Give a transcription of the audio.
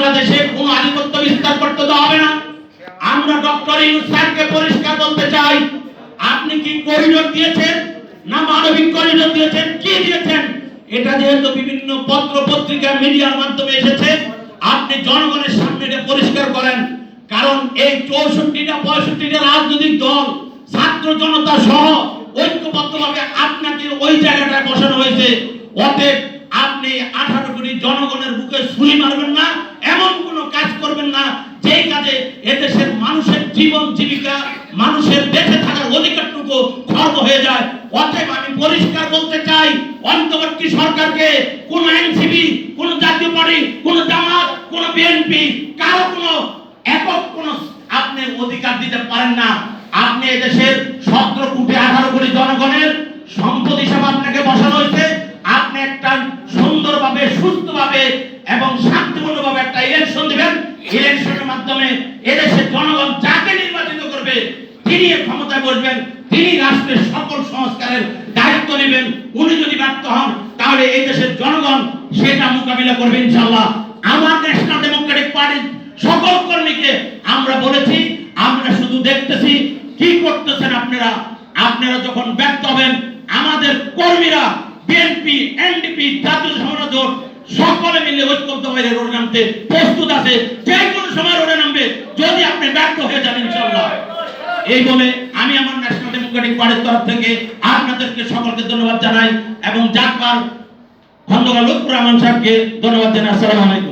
বাংলাদেশে কোনো আধিপত্য বিস্তার করতে দেওয়া হবে না। আমরা ডক্টর ইউনুস স্যারকে পরিষ্কার বলতে চাই, আপনি কি করিডোর দিয়েছেন না মানবিক করিডোর দিয়েছেন? কি দিয়েছেন? এটা যেহেতু বিভিন্ন পত্র পত্রিকা, মিডিয়ার মাধ্যমে এসেছে, আপনি জনগণের সামনে এটা পরিষ্কার করেন। কারণ এই চৌষট্টিটা, পঁয়ষট্টিটা রাজনৈতিক দল, ছাত্র জনতা সহ ঐক্যবদ্ধভাবে আপনাকে ওই জায়গাটায় বসানো হয়েছে। অতএব আপনি আঠারো কোটি জনগণের বুকে ছুরি মারবেন না। মানুষের বেঁচে থাকার অধিকারটুকু খর্ব হয়ে যায়। অতএব আমি পরিষ্কার বলতে চাই, অন্তর্বর্তী সরকারকে কোন এনসিপি, কোন জাতীয় পার্টি, কোন জামাত, কোন বিএনপি, কারও কোনো একক কোন আপনি অধিকার দিতে পারেন না। আপনি এদেশের সতেরো কোটি আঠারো কোটি জনগণের সম্পদ হিসাবে আপনাকে বসানো হয়েছে। আপনি একটা সুন্দরভাবে, সুস্থভাবে এবং শান্তিপূর্ণভাবে একটা ইলেকশন দিবেন। ইলেকশনের মাধ্যমে এদেশের জনগণ যাকে নির্বাচিত করবে তিনি ক্ষমতায় বসবেন, তিনি রাষ্ট্রের সকল সংস্কারের দায়িত্ব নেবেন। উনি যদি ব্যর্থ হন, তাহলে এই দেশের জনগণ সেটা মোকাবিলা করবে ইনশাআল্লাহ। আমার ন্যাশনাল ডেমোক্রেটিক পার্টির সকল কর্মীকে আমরা বলেছি, আমরা শুধু দেখতেছি, কি করতেছেন আপনারা? আপনারা যখন ব্যর্থ হবেন, আমাদের কর্মীরা বিএনপি এনডিপি জাতীয় সংগ্রহ জোট সকলে মিলে ঐক্যবদ্ধ হয়ে রোডে নামতে প্রস্তুত আছে। যে কোনো সময় রোডে নামবে, যদি আপনি ব্যর্থ হয়ে যান ইনশাআল্লাহ। এই বলে আমি আমার ন্যাশনাল ডেমোক্রেটিক পার্টির তরফ থেকে আপনাদেরকে সকলকে ধন্যবাদ জানাই এবং জাকবার খন্দকার লুৎফুর রহমান সাহেবকে ধন্যবাদ জানাই। আসসালামু আলাইকুম।